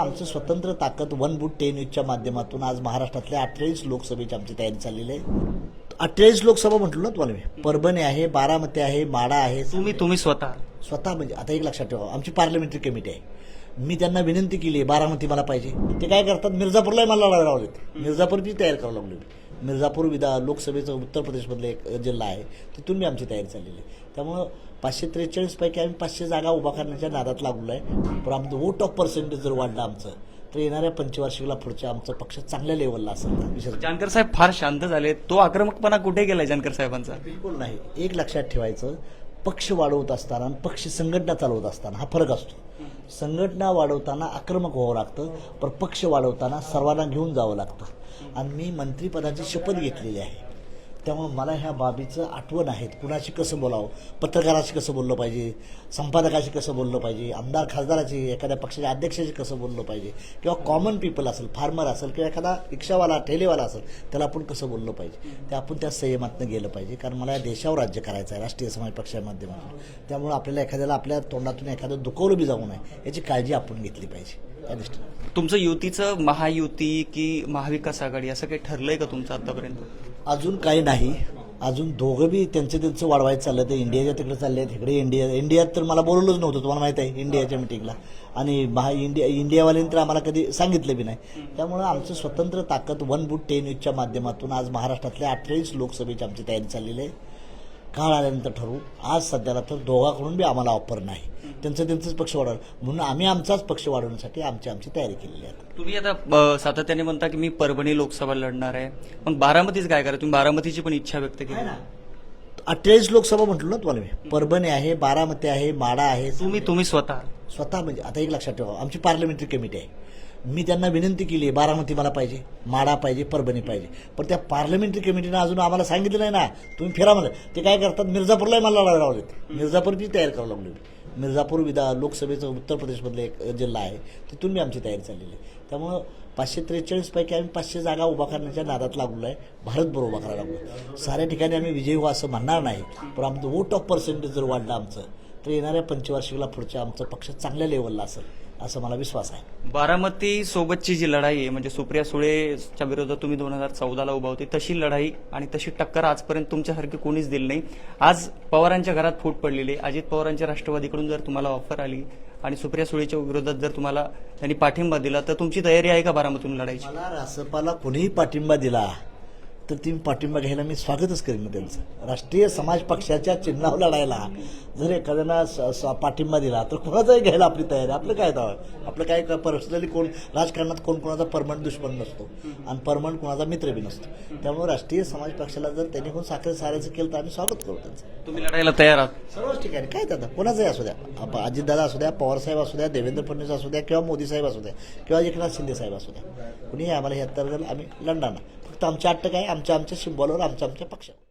आमचं स्वतंत्र ताकद वन बुट टेन न्यूजच्या माध्यमातून आज महाराष्ट्रातल्या अठ्ठावीस लोकसभेची आमची तयारी चाललेली आहे. अठ्ठावीस लोकसभा म्हटलं ना तुम्हाला मी? परभणी आहे बारामती आहे माडा आहे. तुम्ही तुम्ही स्वतः. स्वतः म्हणजे आता एक लक्षात ठेवा आमची पार्लमेंटरी कमिटी आहे. मी त्यांना विनंती केली बारामती मला पाहिजे. ते काय करतात मिर्झापूरलाही मला लढायला लावलेत मिर्झापूरची तयारी करावं लागली. मिर्झापूर विधा लोकसभेचं उत्तर प्रदेशमधलं एक जिल्हा आहे तिथून मी आमची तयारी चाललेली आहे. त्यामुळं पाचशे त्रेचाळीसपैकी आम्ही पाचशे जागा उभा करण्याच्या नादात लागलो आहे. पण आमचं वोट ऑफ पर्सेंटेज जर वाढलं आमचं तर येणाऱ्या पंचवार्षिकला पुढच्या आमचं पक्ष चांगल्या लेवलला असेल. जानकर साहेब फार शांत झाले. तो आक्रमकपणा कुठे गेलाय जानकर साहेबांचा? बिलकुल नाही. एक लक्षात ठेवायचं पक्ष वाढवत असताना आणि पक्ष संघटना चालवत असताना हा फरक असतो. संघटना वाढवताना आक्रमक व्हावं लागतं पण पक्ष वाढवताना सर्वांना घेऊन जावं लागतं. आणि मी मंत्रिपदाची शपथ घेतलेली आहे. त्यामुळं मला ह्या बाबीचं आठवण आहेत कुणाशी कसं बोलावं? पत्रकाराशी कसं बोललं पाहिजे? संपादकाशी कसं बोललं पाहिजे? आमदार खासदाराशी एखाद्या पक्षाच्या अध्यक्षाशी कसं बोललं पाहिजे? किंवा कॉमन पीपल असेल फार्मर असेल किंवा एखादा रिक्षावाला ठेलेवाला असेल त्याला आपण कसं बोललं पाहिजे? ते आपण त्या संयमातनं गेलं पाहिजे. कारण मला या देशावर राज्य करायचं आहे राष्ट्रीय समाज पक्षाच्या माध्यमातून. त्यामुळे आपल्याला एखाद्याला आपल्या तोंडातून एखादं दुखवलं बी जाऊ नये याची काळजी आपण घेतली पाहिजे. त्या दृष्टीने. तुमचं युतीचं महायुती की महाविकास आघाडी असं काही ठरलंय का तुमचं आतापर्यंत? अजून काही नाही. अजून दोघं बी त्यांचं त्यांचं वाढवायचं चाललं ते इंडियाच्या तिकडे चालले आहेत इकडे इंडिया इंडियात तर मला बोलवलंच नव्हतं तुम्हाला माहीत आहे इंडियाच्या मिटिंगला आणि महा इंडिया इंडियावाल्यांनी तर आम्हाला कधी सांगितलं बी नाही. त्यामुळं आमचं स्वतंत्र ताकद वन बुट टेन न्यूजच्या माध्यमातून आज महाराष्ट्रातल्या अठ्ठावीस लोकसभेची आमची तयारी चाललेली आहे. काळ आल्यानंतर ठरवू. आज सध्याला तर दोघाकडून बी आम्हाला ऑफर नाही. त्यांचं त्यांचंच पक्ष वाढवलं म्हणून आम्ही आमचाच पक्ष वाढवण्यासाठी आमची आमची तयारी केलेली आहे. तुम्ही आता सातत्याने म्हणता की मी परभणी लोकसभा लढणार आहे. मग बारामतीच काय करा? तुम्ही बारामतीची पण इच्छा व्यक्त केली. अठ्ठावीस लोकसभा म्हटलं ना तुम्हाला मी. परभणी आहे बारामती आहे माडा आहे. तुम्ही तुम्ही स्वतः. स्वतः म्हणजे आता एक लक्षात ठेवा. आमची पार्लमेंटरी कमिटी आहे. मी त्यांना विनंती केली आहे बारामती मला पाहिजे माडा पाहिजे परभणी पाहिजे. पण त्या पार्लमेंटरी कमिटीनं अजून आम्हाला सांगितलं नाही ना. तुम्ही फिरा म्हणलं. ते काय करतात? मिर्झापूरलाही मला लढायला लावलेत मिर्झापूरची तयारी करावं लागली मिर्झापूर विधा लोकसभेचं उत्तर प्रदेशमधलं एक जिल्हा आहे. तिथून मी आमची तयारी चाललेली आहे. त्यामुळं पाचशे त्रेचाळीसपैकी आम्ही पाचशे जागा उभा करण्याच्या नादात लागलो आहे. भारतभर उभा करायला लागलो साऱ्या ठिकाणी आम्ही विजयी व्हा असं म्हणणार नाही. पण आमचं वोट ऑफ पर्सेंटेज जर वाढलं आमचं तर येणाऱ्या पंचवार्षिकला पुढच्या आमचं पक्ष चांगल्या लेवलला असेल. असं मला विश्वास आहे. बारामती सोबतची जी लढाई आहे म्हणजे सुप्रिया सुळेच्या विरोधात तुम्ही दोन हजार चौदाला उभा होते तशी लढाई आणि तशी टक्कर आजपर्यंत तुमच्यासारखी कोणीच दिली नाही. आज पवारांच्या घरात फूट पडलेली आहे. अजित पवारांच्या राष्ट्रवादीकडून जर तुम्हाला ऑफर आली आणि सुप्रिया सुळेच्या विरोधात जर तुम्हाला त्यांनी पाठिंबा दिला तर तुमची तयारी आहे का बारामतीतून लढायची? मला रासपाला कोणीही पाठिंबा दिला. तर ती पाठिंबा घ्यायला मी स्वागतच करेन ना त्यांचं. राष्ट्रीय समाज पक्षाच्या चिन्हावर लढायला जर एखाद्यानं स- पाठिंबा दिला तर कोणाचाही घ्यायला आपली तयारी. आपलं काय दावा आपलं काय पर्सनली कोण राजकारणात कोण कोणाचा परमनंट दुश्मन नसतो. आणि परमनंट कोणाचा मित्र बी नसतो. त्यामुळे राष्ट्रीय समाज पक्षाला जर त्यांनी कोण साखर सारायचं केलं तर आम्ही स्वागत करू त्यांचं. तुम्ही लढायला तयार आहात? सर्वच ठिकाणी. काय दादा कोणाचंही असू द्या. अजितदादा असू द्या पवारसाहेब असू द्या देवेंद्र फडणवीस असू द्या किंवा मोदी साहेब असू द्या किंवा एकनाथ शिंदे साहेब असू द्या. कुणीही आम्हाला हे अंतर्गत आम्ही लढणार ना फक्त आमच्या अट्टक आहे आमच्या आमच्या सिम्बॉलवर आमच्या आमच्या पक्षावर.